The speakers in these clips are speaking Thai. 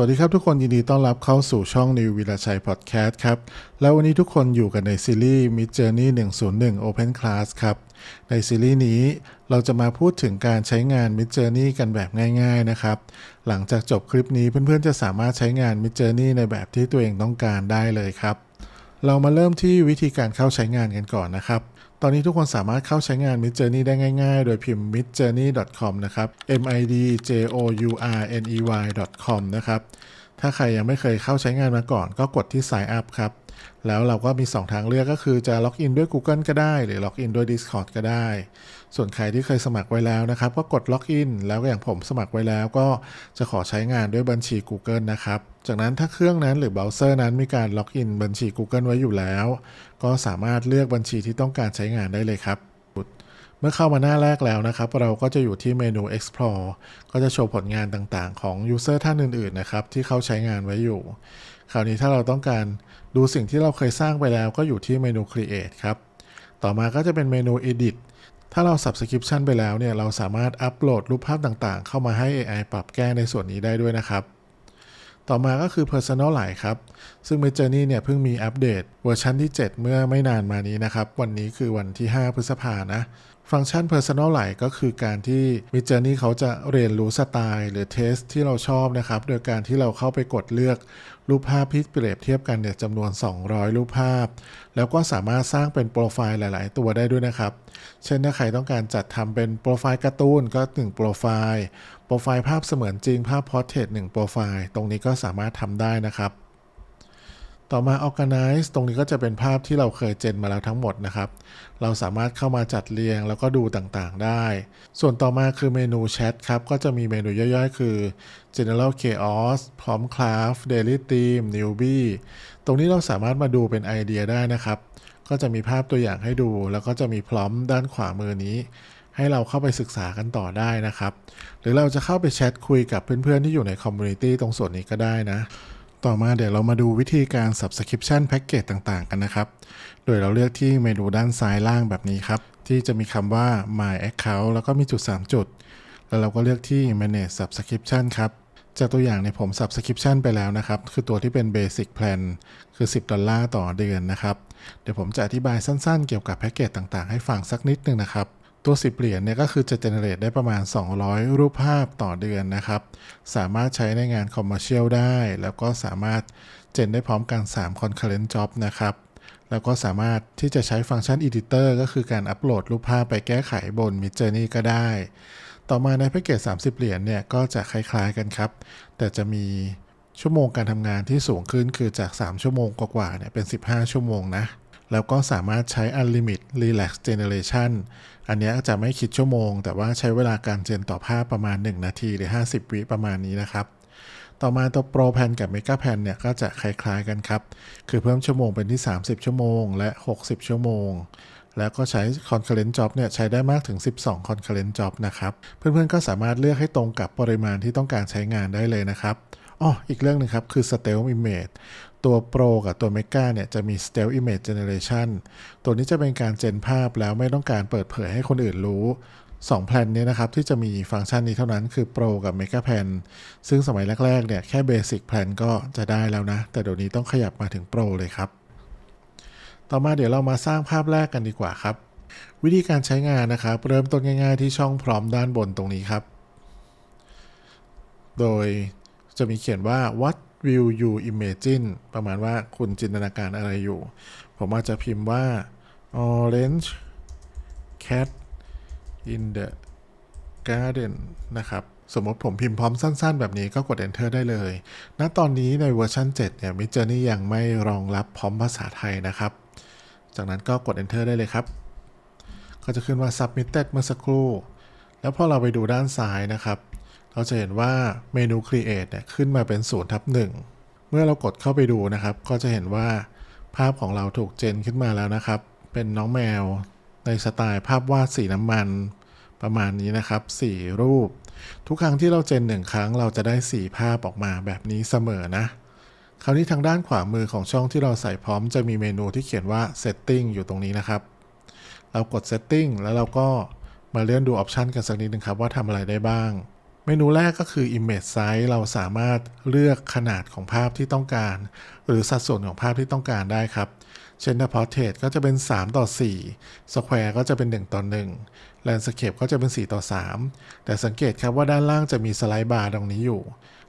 วัสดีครับทุกคนยินดีต้อนรับเข้าสู่ช่องนิววิลาชัยพอดแคสต์ครับ แล้ววันนี้ทุกคนอยู่กันในซีรีส์ Mid Journey 101 Open Class ครับ ในซีรีส์นี้เราจะมาพูดถึงการใช้งาน Mid Journey กันแบบง่ายๆนะครับ หลังจากจบคลิปนี้เพื่อนๆจะสามารถใช้งาน Mid Journey ในแบบที่ตัวเองต้องการได้เลยครับ เรามาเริ่มที่วิธีการเข้าใช้งานกันก่อนนะครับ ตอนนี้ทุกคนสามารถเข้าใช้งาน Mid Journey ได้ง่ายๆ โดยพิมพ์ midjourney.com นะครับ m i d j o u r n e y.com นะครับ ถ้าใครยังไม่เคยเข้าใช้งานมาก่อน ก็กดที่ Sign Up ครับ แล้วเราก็มี 2 ทางเลือกก็คือจะล็อกอินด้วย Google ก็ได้ หรือล็อกอินด้วย Discord ก็ได้ ส่วนใครที่เคยสมัครไว้แล้วนะครับ ก็กดล็อกอินแล้วก็อย่างผมสมัครไว้แล้ว ก็จะขอใช้งานด้วยบัญชี Google นะครับ จากนั้นถ้าเครื่องนั้นหรือเบราว์เซอร์นั้นมีการล็อกอินบัญชี Google ไว้อยู่แล้ว ก็สามารถเลือกบัญชีที่ต้องการใช้งานได้เลยครับเมื่อเข้ามาหน้าแรกแล้วนะครับ เราก็จะอยู่ที่เมนู explore ก็จะโชว์ผลงานต่างๆ ของ user ท่านอื่นๆนะครับที่เขาใช้งานไว้อยู่ คราวนี้ถ้าเราต้องการดูสิ่งที่เราเคยสร้างไปแล้วก็อยู่ที่เมนู create ครับ ต่อมาก็จะเป็นเมนู edit ถ้าเรา subscription ไปแล้วเนี่ยเราสามารถอัปโหลดรูปภาพต่างๆ เข้ามาให้ AI ปรับแก้ในส่วนนี้ได้ด้วยนะครับ ต่อมาก็คือ Personalize ครับ ซึ่ง Midjourney เนี่ยเพิ่งมีอัปเดตเวอร์ชันที่ 7 เมื่อไม่นานมานี้นะครับ วันนี้คือวันที่ 5 พฤษภานะ ฟังก์ชัน Personalize ก็คือการที่ Midjourney เขาจะเรียนรู้สไตล์ หรือเทสที่เราชอบนะครับ โดยการที่เราเข้าไปกดเลือกรูปภาพที่เปรียบเทียบกันเนี่ยจำนวน 200 รูปภาพ แล้วก็สามารถสร้างเป็นโปรไฟล์หลาย ๆ ตัวได้ด้วยนะครับ เช่นถ้าใครต้องการจัดทำเป็นโปรไฟล์การ์ตูนก็1โปรไฟล์ โปรไฟล์ภาพเสมือนจริงภาพพอร์เทรต1โปรไฟล์ตรงนี้ก็สามารถทำได้นะครับ ต่อมา Organize ตรงนี้ก็จะเป็นภาพที่เราเคยเจนมาแล้วทั้งหมดนะครับ เราสามารถเข้ามาจัดเรียงแล้วก็ดูต่างๆได้ ส่วนต่อมาคือเมนูแชทครับ ก็จะมีเมนูย่อยๆ คือ General Chaos พร้อม Craft Daily Theme Newbie ตรงนี้เราสามารถมาดูเป็นไอเดียได้นะครับ ก็จะมีภาพตัวอย่างให้ดู แล้วก็จะมีพร้อมด้านขวามือนี้ ให้เราเข้าไปศึกษากันต่อได้นะครับ หรือเราจะเข้าไปแชทคุยกับเพื่อนๆที่อยู่ในคอมมูนิตี้ตรงส่วนนี้ก็ได้นะ ต่อมาเดี๋ยวเรามาดูวิธีการ subscription package ต่างๆ กันนะครับ โดยเราเลือกที่เมนูด้านซ้ายล่างแบบนี้ครับ ที่จะมีคำว่า my account แล้วก็มีจุด 3 จุด แล้วเราก็เลือกที่ manage subscription ครับจากตัวอย่างในผม subscription ไปแล้วนะครับ คือตัวที่เป็น basic plan คือ 10 ดอลลาร์ต่อเดือนนะครับ เดี๋ยวผมจะอธิบายสั้นๆ เกี่ยวกับแพ็กเกจต่างๆ ให้ฟังสักนิดนึงนะครับ ตัว 10 เหรียญเนี่ยก็คือจะ generate ได้ประมาณ 200 รูปภาพต่อเดือนนะครับ สามารถใช้ในงาน commercial ได้ แล้วก็สามารถเจนได้พร้อมกัน3 concurrent job นะครับ แล้วก็สามารถที่จะใช้ฟังก์ชัน editor ก็คือการอัปโหลดรูปภาพไปแก้ไขบน Midjourney ก็ได้ ต่อมาในแพ็กเกจ 30 เหรียญเนี่ยก็จะคล้ายๆกันครับ แต่จะมีชั่วโมงการทำงานที่สูงขึ้นคือจาก 3 ชั่วโมงกว่าๆเนี่ยเป็น 15 ชั่วโมงนะ แล้วก็สามารถใช้ Unlimit Relax Generation อันนี้จะไม่คิดชั่วโมง แต่ว่าใช้เวลาการเจนต่อภาพประมาณ 1 นาทีหรือ 50 วิประมาณนี้นะครับ ต่อมาตัว Pro Pan กับ Mega Pan เนี่ยก็จะคล้ายๆกันครับ คือเพิ่มชั่วโมงเป็นที่ 30 ชั่วโมง และ 60 ชั่วโมง แล้วก็ใช้ Concurrent Job เนี่ยใช้ได้มากถึง 12 Concurrent Job นะครับ เพื่อนๆก็สามารถเลือกให้ตรงกับปริมาณที่ต้องการใช้งานได้เลยนะครับอ๋ออีกเรื่องหนึงครับ คือ Stealth Image ตัว Pro กับตัว Mega เนี่ยจะมี Stealth Image Generation ตัวนี้จะเป็นการเจนภาพแล้วไม่ต้องการเปิดเผยให้คนอื่นรู้2แพลนนี้นะครับ ที่จะมีฟังก์ชันนี้เท่านั้นคือ Pro กับ Mega Plan ซึ่งสมัยแรกๆเนี่ยแค่ Basic Plan ก็จะได้แล้วนะ แต่เดี๋ยวนี้ต้องขยับมาถึง Pro เลยครับ ต่อมาเดี๋ยวเรามาสร้างภาพแรกกันดีกว่าครับ วิธีการใช้งานนะครับ เริ่มต้นง่ายๆที่ช่องพร้อมด้านบนตรงนี้ครับ โดย จะมีเขียนว่า what will you imagine ประมาณว่าคุณจินตนาการอะไรอยู่ ผมอาจจะพิมพ์ว่า orange cat in the garden นะครับ สมมติผมพิมพ์พร้อมสั้นๆ แบบนี้ก็กด enter ได้เลย ณ ตอนนี้ในเวอร์ชัน7 เนี่ย Midjourney ยังไม่รองรับพร้อมภาษาไทยนะครับ จากนั้นก็กด enter ได้เลยครับ ก็จะขึ้นว่า submitted เมื่อสักครู่ แล้วพอเราไปดูด้านซ้ายนะครับ เราจะเห็นว่าเมนู create เนี่ยขึ้นมาเป็น0ทับ1เมื่อเรากดเข้าไปดูนะครับ ก็จะเห็นว่าภาพของเราถูกเจนขึ้นมาแล้วนะครับ เป็นน้องแมวในสไตล์ภาพวาดสีน้ำมัน ประมาณนี้นะครับ 4 รูป ทุกครั้งที่เราเจนหนึ่งครั้งเราจะได้ 4 ภาพออกมาแบบนี้เสมอนะ คราวนี้ทางด้านขวามือของช่องที่เราใส่พร้อมจะมีเมนูที่เขียนว่า setting อยู่ตรงนี้นะครับ เรากด setting แล้วเราก็มาเลื่อนดูออปชันกันสักนิดนึงครับว่าทำอะไรได้บ้าง เมนูแรกก็คือ Image Size เราสามารถเลือกขนาดของภาพที่ต้องการ หรือสัดส่วนของภาพที่ต้องการได้ครับ เช่น Portrait ก็จะเป็น 3 ต่อ 4 Square ก็จะเป็น 1 ต่อ 1 Landscape ก็จะเป็น 4 ต่อ 3 แต่สังเกตครับว่าด้านล่างจะมีสไลด์บาร์ตรงนี้อยู่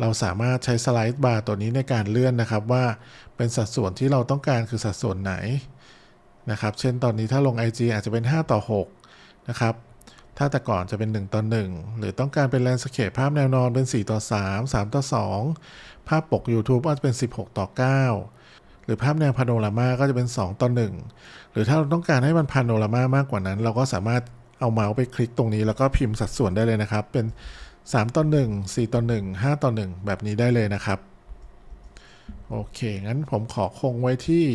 เราสามารถใช้สไลด์บาร์ตัวนี้ในการเลื่อนนะครับว่าเป็นสัดส่วนที่เราต้องการคือสัดส่วนไหนนะครับ เช่นตอนนี้ถ้าลง IG อาจจะเป็น 5 ต่อ 6 นะครับ ถ้าแต่ก่อนจะเป็น 1 ต่อ 1 หรือต้องการเป็นแลนด์สเคปภาพแนวนอนเป็น 4 ต่อ 3 3 ต่อ 2 ภาพปก YouTube ก็จะเป็น 16 ต่อ 9 หรือภาพแนวพาโนรามาก็จะเป็น 2 ต่อ 1 หรือถ้าเราต้องการให้มันพาโนรามามากกว่านั้น เราก็สามารถเอาเมาส์ไปคลิกตรงนี้ แล้วก็พิมพ์สัดส่วนได้เลยนะครับ เป็น 3 ต่อ 1 4 ต่อ 1 5 ต่อ 1 แบบนี้ได้เลยนะครับ โอเค งั้นผมขอคงไว้ที่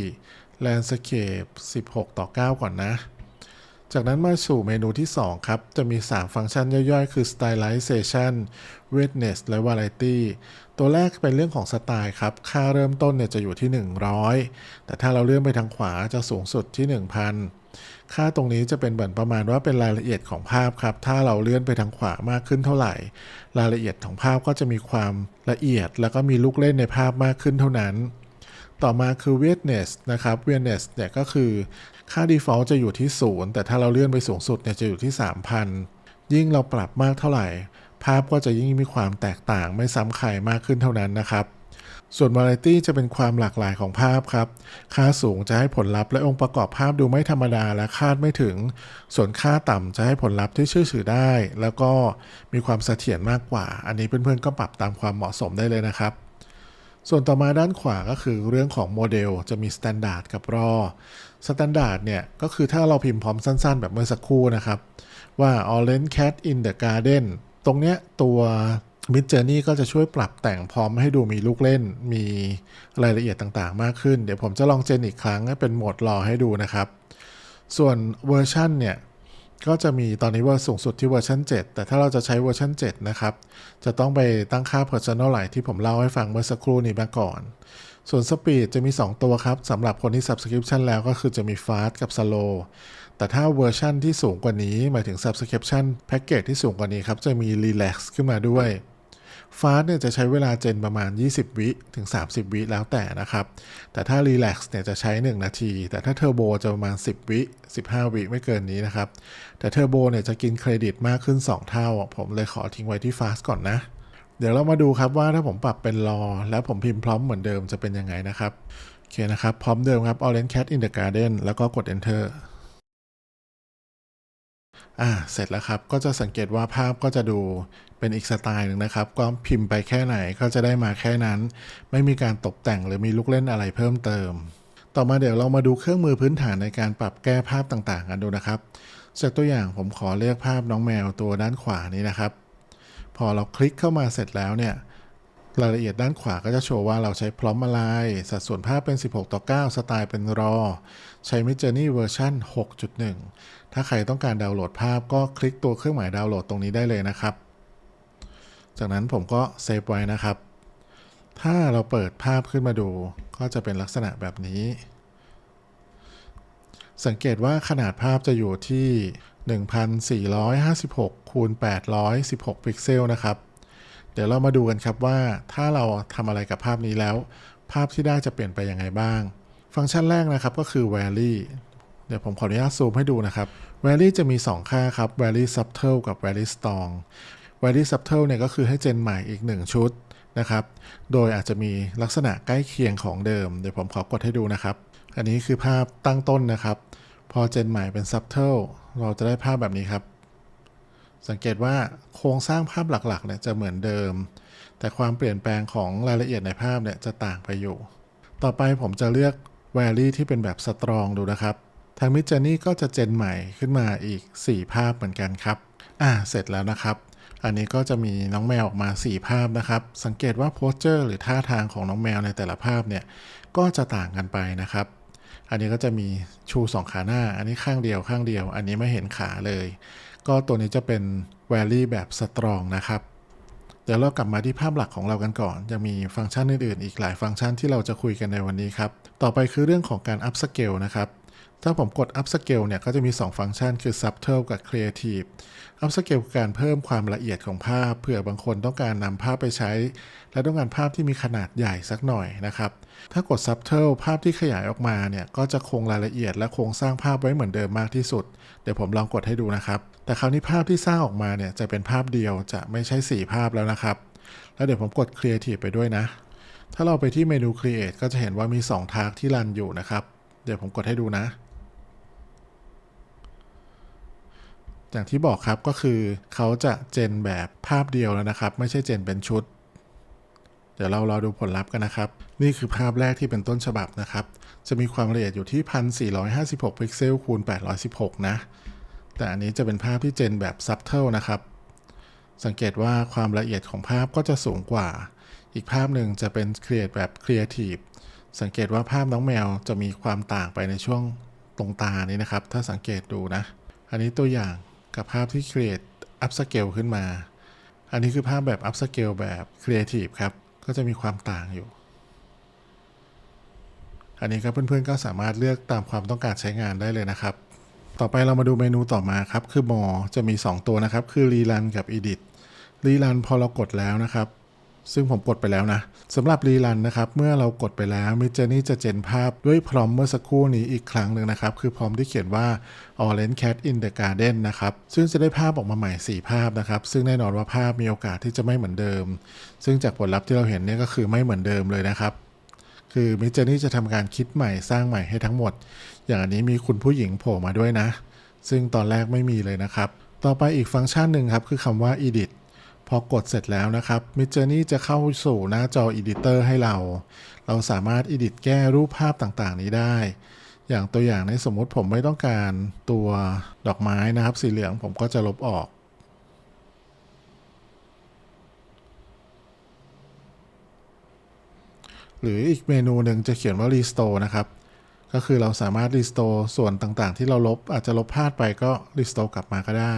Landscape 16 ต่อ 9 ก่อนนะ จากนั้นมาสู่เมนูที่ 2 ครับ จะมี 3 ฟังก์ชันย่อยๆ คือ Stylization Redness และ Variety ตัวแรกเป็นเรื่องของสไตล์ครับ ค่าเริ่มต้นเนี่ยจะอยู่ที่ 100 แต่ถ้าเราเลื่อนไปทางขวาจะสูงสุดที่ 1,000 ค่าตรงนี้จะเป็นเหมือนประมาณว่าเป็นรายละเอียดของภาพครับ ถ้าเราเลื่อนไปทางขวามากขึ้นเท่าไหร่ รายละเอียดของภาพก็จะมีความละเอียด แล้วก็มีลูกเล่นในภาพมากขึ้นเท่านั้น ต่อมาคือ weirdness นะครับ weirdness เนี่ยก็คือค่า default จะอยู่ที่ 0 แต่ถ้าเราเลื่อนไปสูงสุดเนี่ยจะอยู่ที่ 3,000 ยิ่งเราปรับมากเท่าไหร่ ภาพก็จะยิ่งมีความแตกต่างไม่ซ้ำใครมากขึ้นเท่านั้นนะครับส่วน variety จะเป็นความหลากหลายของภาพครับ ค่าสูงจะให้ผลลัพธ์และองค์ประกอบภาพดูไม่ธรรมดาและคาดไม่ถึง ส่วนค่าต่ำจะให้ผลลัพธ์ที่เชื่อถือได้ แล้วก็มีความเสถียรมากกว่า อันนี้เพื่อนๆก็ปรับตามความเหมาะสมได้เลยนะครับ ส่วนต่อมาด้านขวาก็คือเรื่องของโมเดลจะมี Standard กับ RAW Standard เนี่ยก็คือถ้าเราพิมพ์พร้อมสั้นๆ แบบเมื่อสักครู่นะครับ ว่า Orange Cat in the Garden ตรงเนี้ยตัว Mid Journey ก็จะช่วยปรับแต่งพร้อมให้ดูมีลูกเล่น มีรายละเอียดต่างๆ มากขึ้น เดี๋ยวผมจะลองเจนอีกครั้งให้เป็นโหมดรอให้ดูนะครับ ส่วนเวอร์ชันเนี่ย ก็จะมีตอนนี้ว่าสูงสุดที่เวอร์ชัน7 แต่ถ้าเราจะใช้เวอร์ชัน7 นะครับ จะต้องไปตั้งค่า Personalize ที่ผมเล่าให้ฟังเมื่อสักครู่นี้มาก่อน ส่วน Speed จะมี 2 ตัวครับสำหรับคนที่ Subscription แล้วก็คือจะมี Fast กับ Slow แต่ถ้าเวอร์ชันที่สูงกว่านี้ หมายถึง Subscription Package ที่สูงกว่านี้ครับ จะมี Relax ขึ้นมาด้วย ฟาสเนี่ยจะใช้เวลาเจนประมาณ 20 วิถึง 30 วิแล้วแต่นะครับ แต่ถ้า Relax เนี่ยจะใช้ 1 นาที แต่ถ้า Turbo จะประมาณ 10 วิ 15 วิไม่เกินนี้นะครับ แต่ Turbo เนี่ยจะกินเครดิตมากขึ้น 2 เท่า ผมเลยขอทิ้งไว้ที่ Fast ก่อนนะเดี๋ยวเรามาดูครับว่าถ้าผมปรับเป็นรอ แล้วผมพิมพ์พร้อมเหมือนเดิมจะเป็นยังไงนะครับ โอเคนะครับ พร้อมเดิมครับ Orange Cat in the Garden แล้วก็กด Enter อ่าเสร็จแล้วครับก็จะสังเกตว่าภาพก็จะดูเป็นอีกสไตล์หนึ่งนะครับ ก็พิมพ์ไปแค่ไหนก็จะได้มาแค่นั้น ไม่มีการตกแต่งหรือมีลูกเล่นอะไรเพิ่มเติม ต่อมาเดี๋ยวเรามาดูเครื่องมือพื้นฐานในการปรับแก้ภาพต่างๆกันดูนะครับจากตัวอย่างผมขอเลือกภาพน้องแมวตัวด้านขวานี้นะครับ พอเราคลิกเข้ามาเสร็จแล้วเนี่ย รายละเอียดด้านขวาก็จะโชว์ว่าเราใช้พร้อมอะไร สัดส่วนภาพเป็น 16 ต่อ 9 สไตล์เป็นรอ ใช้ Midjourney เวอร์ชัน6.1 ถ้าใครต้องการดาวน์โหลดภาพก็คลิกตัวเครื่องหมายดาวน์โหลดตรงนี้ได้เลยนะครับ จากนั้นผมก็เซฟไว้นะครับ ถ้าเราเปิดภาพขึ้นมาดู ก็จะเป็นลักษณะแบบนี้ สังเกตว่าขนาดภาพจะอยู่ที่ 1456คูณ816 พิกเซลนะครับ เดี๋ยวเรามาดูกันครับว่าถ้าเราทำอะไรกับภาพนี้แล้ว ภาพที่ได้จะเปลี่ยนไปยังไงบ้าง ฟังก์ชันแรกนะครับก็คือ vary เดี๋ยวผมขออนุญาตซูมให้ดูนะครับ vary จะมี 2 ค่าครับ vary subtle กับ vary strong vary subtle เนี่ยก็คือให้เจนใหม่อีก 1 ชุดนะครับ โดยอาจจะมีลักษณะใกล้เคียงของเดิม เดี๋ยวผมขอกดให้ดูนะครับ อันนี้คือภาพตั้งต้นนะครับ พอเจนใหม่เป็น subtle เราจะได้ภาพแบบนี้ครับ สังเกตว่าโครงสร้างภาพหลักๆเนี่ยจะเหมือนเดิม แต่ความเปลี่ยนแปลงของรายละเอียดในภาพเนี่ยจะต่างไปอยู่ ต่อไปผมจะเลือก Vary ที่เป็นแบบสตรองดูนะครับทาง Mid Journey ก็จะเจนใหม่ขึ้นมาอีก 4 ภาพเหมือนกันครับ อ่า เสร็จแล้วนะครับ อันนี้ก็จะมีน้องแมวออกมา 4 ภาพนะครับ สังเกตว่าโพสเจอร์หรือท่าทางของน้องแมวในแต่ละภาพเนี่ย ก็จะต่างกันไปนะครับ อันนี้ก็จะมีชู 2 ขาหน้า อันนี้ข้างเดียวข้างเดียว อันนี้ไม่เห็นขาเลย ก็ตัวนี้จะเป็น Vary แบบสตรองนะครับ เดี๋ยวเรากลับมาที่ภาพหลักของเรากันก่อน ยังมีฟังก์ชันอื่นๆ อีกหลายฟังก์ชันที่เราจะคุยกันในวันนี้ครับ ต่อไปคือเรื่องของการ up scale นะครับ ถ้าผมกด up scale เนี่ยก็จะมี 2 ฟังก์ชันคือ subtle กับ creative up scale คือการเพิ่มความละเอียดของภาพ เผื่อบางคนต้องการนำภาพไปใช้ และต้องการภาพที่มีขนาดใหญ่สักหน่อยนะครับ ถ้ากด subtle ภาพที่ขยายออกมาเนี่ยก็จะคงรายละเอียดและโครงสร้างภาพไว้เหมือนเดิมมากที่สุด เดี๋ยวผมลองกดให้ดูนะครับ แต่คราวนี้ภาพที่สร้างออกมาเนี่ยจะเป็นภาพเดียวจะไม่ใช่ 4 ภาพแล้วนะครับ แล้วเดี๋ยวผมกด creative ไปด้วยนะ ถ้าเราไปที่เมนู create ก็จะเห็นว่ามี 2 ทากที่รันอยู่นะครับ เดี๋ยวผมกดให้ดูนะ อย่างที่บอกครับก็คือเขาจะเจนแบบภาพเดียวแล้วนะครับ ไม่ใช่เจนเป็นชุด เดี๋ยวเรารอดูผลลัพธ์กันนะครับ นี่คือภาพแรกที่เป็นต้นฉบับนะครับ จะมีความละเอียดอยู่ที่ 1456 พิกเซลคูณ816 นะ แต่อันนี้จะเป็นภาพที่เจนแบบซับเทิลนะครับ สังเกตว่าความละเอียดของภาพก็จะสูงกว่า อีกภาพหนึ่งจะเป็นเครีเอทแบบครีเอทีฟสังเกตว่าภาพน้องแมวจะมีความต่างไปในช่วงตรงตานี้นะครับ ถ้าสังเกตดูนะ อันนี้ตัวอย่างกับภาพที่ create up scale ขึ้นมา อันนี้คือภาพแบบ up scale แบบ creative ครับ ก็จะมีความต่างอยู่ อันนี้ครับเพื่อนๆก็สามารถเลือกตามความต้องการใช้งานได้เลยนะครับ ต่อไปเรามาดูเมนูต่อมาครับ คือ more จะมี 2 ตัวนะครับ คือ rerun กับ edit rerun พอเรากดแล้วนะครับ ซึ่งผมกดไปแล้วนะสำหรับรีรันนะครับ เมื่อเรากดไปแล้ว Midjourney จะเจนภาพด้วยพร้อมเมื่อสักครู่นี้อีกครั้งหนึ่งนะครับ คือพร้อมที่เขียนว่า Orange Cat in the Garden นะครับ ซึ่งจะได้ภาพออกมาใหม่ 4 ภาพนะครับ ซึ่งแน่นอนว่าภาพมีโอกาสที่จะไม่เหมือนเดิม ซึ่งจากผลลัพธ์ที่เราเห็นเนี่ยก็คือไม่เหมือนเดิมเลยนะครับ คือ Midjourney จะทำการคิดใหม่สร้างใหม่ให้ทั้งหมด อย่างอันนี้มีคุณผู้หญิงโผล่มาด้วยนะ ซึ่งตอนแรกไม่มีเลยนะครับ ต่อไปอีกฟังก์ชันหนึ่งครับ คือคำว่า edit พอกดเสร็จแล้วนะครับ Midjourney จะเข้าสู่หน้าจอ Editor ให้เรา เราสามารถ edit แก้รูปภาพต่างๆ นี้ได้ อย่างตัวอย่างในสมมติผมไม่ต้องการตัวดอกไม้นะครับ สีเหลืองผมก็จะลบออก หรืออีกเมนูหนึ่งจะเขียนว่า restore นะครับ ก็คือเราสามารถ restore ส่วนต่างๆ ที่เราลบอาจจะลบพลาดไปก็ restore กลับมาก็ได้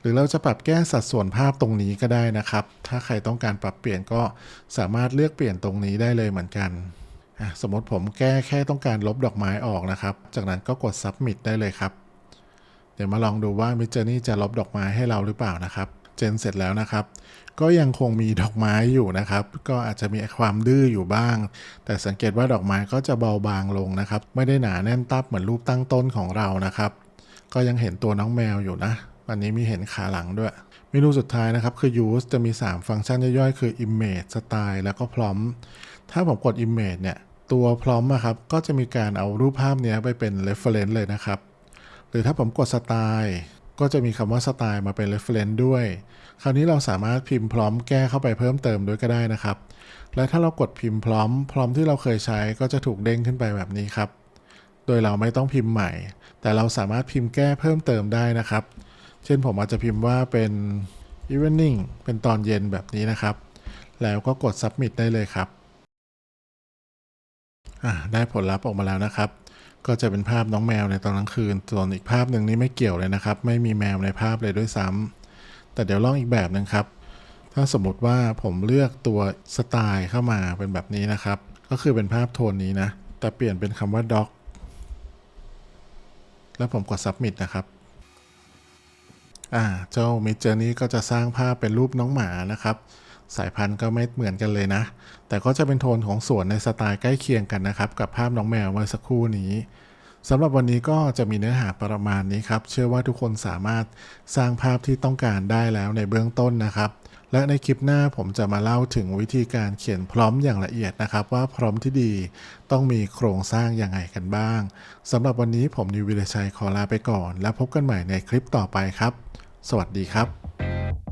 หรือเราจะปรับแก้สัดส่วนภาพตรงนี้ก็ได้นะครับ ถ้าใครต้องการปรับเปลี่ยนก็สามารถเลือกเปลี่ยนตรงนี้ได้เลยเหมือนกันสมมติผมแก้แค่ต้องการลบดอกไม้ออกนะครับ จากนั้นก็กด submit ได้เลยครับ เดี๋ยวมาลองดูว่า Midjourney จะลบดอกไม้ให้เราหรือเปล่านะครับ เจนเสร็จแล้วนะครับ ก็ยังคงมีดอกไม้อยู่นะครับ ก็อาจจะมีความดื้ออยู่บ้าง แต่สังเกตว่าดอกไม้ก็จะเบาบางลงนะครับ ไม่ได้หนาแน่นตับเหมือนรูปตั้งต้นของเรานะครับ ก็ยังเห็นตัวน้องแมวอยู่นะวันนี้มีเห็นขาหลังด้วยเมนูสุดท้ายนะครับ คือ use จะมี 3 ฟังก์ชันย่อยๆ คือ image style แล้วก็ prompt ถ้าผมกด image เนี่ย ตัว prompt อะครับ ก็จะมีการเอารูปภาพเนี้ยไปเป็น reference เลยนะครับ หรือถ้าผมกด style ก็จะมีคำว่า style มาเป็น reference ด้วย คราวนี้เราสามารถพิมพ์พร้อมแก้เข้าไปเพิ่มเติมด้วยก็ได้นะครับ และถ้าเรากดพิมพ์พร้อม พร้อมที่เราเคยใช้ก็จะถูกเด้งขึ้นไปแบบนี้ครับ โดยเราไม่ต้องพิมพ์ใหม่ แต่เราสามารถพิมพ์แก้เพิ่มเติมได้นะครับ เช่นผมอาจจะพิมพ์ว่าเป็น evening เป็นตอนเย็นแบบนี้นะครับ แล้วก็กด submit ได้เลยครับได้ผลลัพธ์ออกมาแล้วนะครับ ก็จะเป็นภาพน้องแมวในตอนกลางคืน ส่วนอีกภาพหนึ่งนี่ไม่เกี่ยวเลยนะครับ ไม่มีแมวในภาพเลยด้วยซ้ำแต่เดี๋ยวลองอีกแบบหนึงครับ ถ้าสมมติว่าผมเลือกตัวสไตล์เข้ามาเป็นแบบนี้นะครับ ก็คือเป็นภาพโทนนี้นะ แต่เปลี่ยนเป็นคำว่า dog แล้วผมกด submit นะครับอ่าเจ้า Mid Journey ก็จะสร้างภาพเป็นรูปน้องหมานะครับ สายพันธุ์ก็ไม่เหมือนกันเลยนะ แต่ก็จะเป็นโทนของสวนในสไตล์ใกล้เคียงกันนะครับ กับภาพน้องแมวเมื่อสักครู่นี้สำหรับวันนี้ก็จะมีเนื้อหาประมาณนี้ครับ เชื่อว่าทุกคนสามารถสร้างภาพที่ต้องการได้แล้วในเบื้องต้นนะครับ และในคลิปหน้าผมจะมาเล่าถึงวิธีการเขียนพร้อมอย่างละเอียดนะครับ ว่าพร้อมที่ดีต้องมีโครงสร้างยังไงกันบ้างสำหรับวันนี้ผมนิววิรชัยขอลาไปก่อน แล้วพบกันใหม่ในคลิปต่อไปครับ สวัสดีครับ